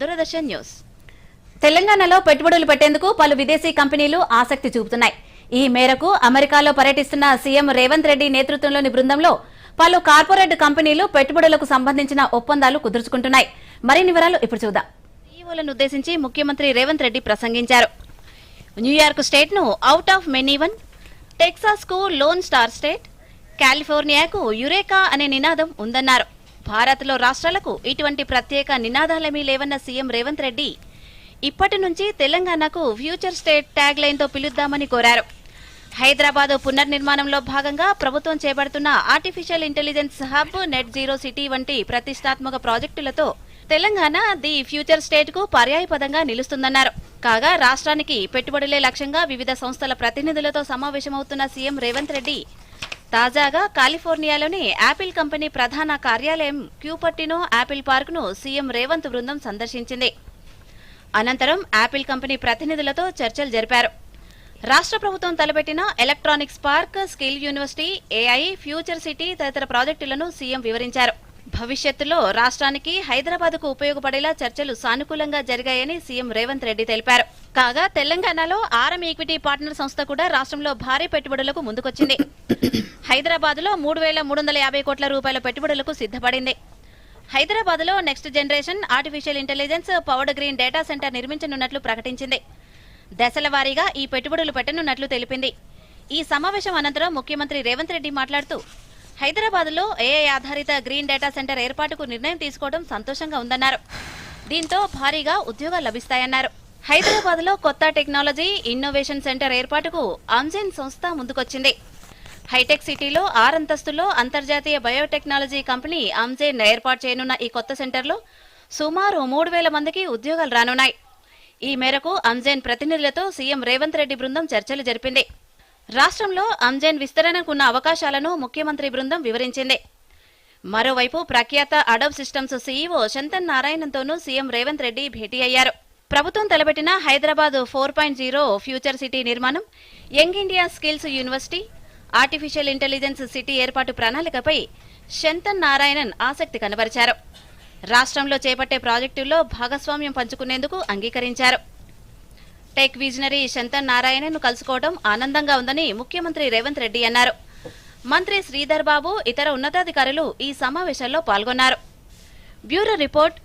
Doordarshan news. తెలంగాణలో పెట్టుబడులు పెట్టేందుకు పలు విదేశీ కంపెనీలు ఆసక్తి చూపుతున్నాయి. ఈ మేరకు అమెరికాలో పర్యటిస్తున్న సీఎం రేవంత్ రెడ్డి నేతృత్వంలోని బృందంలో పలు కార్పొరేట్ కంపెనీలు పెట్టుబడులకు సంబంధించిన ఒప్పందాలు కుదుర్చుకుంటున్నాయి. మరిన్ని వివరాలు ఇప్పుడు చూద్దాం. సీఈఓలను ఉద్దేశించి ముఖ్యమంత్రి రేవంత్ రెడ్డి ప్రసంగించారు. న్యూయార్క్ స్టేట్ను అవుట్ ఆఫ్ మెనీవన్ టెక్సాస్కు లోన్ స్టార్ స్టేట్ కాలిఫోర్నియాకు యురేకా అనే నినాదం ఉందన్నారు. భారత్లో రాష్ట్రాలకు ఇటువంటి ప్రత్యేక నినాదాలేమీ లేవన్న సీఎం రేవంత్ రెడ్డి ఇప్పటి నుంచి తెలంగాణకు ఫ్యూచర్ స్టేట్ ట్యాగ్ లైన్తో పిలుద్దామని కోరారు. హైదరాబాద్ పునర్నిర్మాణంలో భాగంగా ప్రభుత్వం చేపడుతున్న artificial intelligence hub net zero city వంటి ప్రతిష్టాత్మక ప్రాజెక్టులతో తెలంగాణ ది ఫ్యూచర్ స్టేట్కు పర్యాయపదంగా నిలుస్తుందన్నారు. కాగా రాష్ట్రానికి పెట్టుబడులే లక్ష్యంగా వివిధ సంస్థల ప్రతినిధులతో సమావేశమవుతున్న సీఎం రేవంత్ రెడ్డి తాజాగా కాలిఫోర్నియాలోని యాపిల్ కంపెనీ ప్రధాన కార్యాలయం క్యూపర్టినో యాపిల్ పార్క్ను సీఎం రేవంత్ బృందం సందర్శించింది. అనంతరం యాపిల్ కంపెనీ ప్రతినిధులతో చర్చలు జరిపారు. రాష్ట్ర ప్రభుత్వం తలపెట్టిన electronics park skill university AI future city తదితర ప్రాజెక్టులను సీఎం వివరించారు. భవిష్యత్తులో రాష్ట్రానికి హైదరాబాద్కు ఉపయోగపడేలా చర్చలు సానుకూలంగా జరిగాయని సీఎం రేవంత్ రెడ్డి తెలిపారు. కాగా తెలంగాణలో ఆర్ఎం ఈక్విటీ పార్ట్నర్ సంస్థ కూడా రాష్ట్రంలో భారీ పెట్టుబడులకు ముందుకొచ్చింది. హైదరాబాద్లో మూడు వేల మూడు వందల యాభై కోట్ల రూపాయల పెట్టుబడులకు సిద్ధపడింది. హైదరాబాద్లో next generation artificial intelligence powered green data centre నిర్మించనున్నట్లు ప్రకటించింది. దశల వారీగా ఈ పెట్టుబడులు పెట్టనున్నట్లు తెలిపింది. ఈ సమావేశం అనంతరం ముఖ్యమంత్రి రేవంత్ రెడ్డి మాట్లాడుతూ హైదరాబాద్లో ఏఐ ఆధారిత గ్రీన్ డేటా సెంటర్ ఏర్పాటుకు నిర్ణయం తీసుకోవడం సంతోషంగా ఉందన్నారు. దీంతో భారీగా ఉద్యోగాలు లభిస్తాయన్నారు. హైదరాబాద్లో కొత్త టెక్నాలజీ ఇన్నోవేషన్ సెంటర్ ఏర్పాటుకు అంజెన్ సంస్థ ముందుకొచ్చింది. హైటెక్ సిటీలో ఆరంతస్తులో అంతర్జాతీయ బయోటెక్నాలజీ కంపెనీ అంజెన్ ఏర్పాటు చేయనున్న ఈ కొత్త సెంటర్లో సుమారు మూడు వేల మందికి ఉద్యోగాలు రానున్నాయి. ఈ మేరకు అంజెన్ ప్రతినిధులతో సీఎం రేవంత్ రెడ్డి బృందం చర్చలు జరిపింది. రాష్ట్రంలో అంజెన్ విస్తరణకున్న అవకాశాలను ముఖ్యమంత్రి బృందం వివరించింది. మరోవైపు ప్రఖ్యాత అడబ్ సిస్టమ్స్ సీఈఓ శంతన్ నారాయణన్తోనూ సీఎం రేవంత్ రెడ్డి భేటీ అయ్యారు. ప్రభుత్వం తలపెట్టిన Hyderabad four point zero future city నిర్మాణం young India skills university artificial intelligence city ఏర్పాటు ప్రణాళికపై శంతన్ నారాయణన్ ఆసక్తి కనబరిచారు. రాష్ట్రంలో చేపట్టే ప్రాజెక్టుల్లో భాగస్వామ్యం పంచుకునేందుకు అంగీకరించారు. టెక్ విజనరీ శంతన్ నారాయణను కలుసుకోవడం ఆనందంగా ఉందని ముఖ్యమంత్రి రేవంత్ రెడ్డి అన్నారు. మంత్రి శ్రీధర్ బాబు ఇతర ఉన్నతాధికారులు ఈ సమావేశంలో పాల్గొన్నారు. Bureau report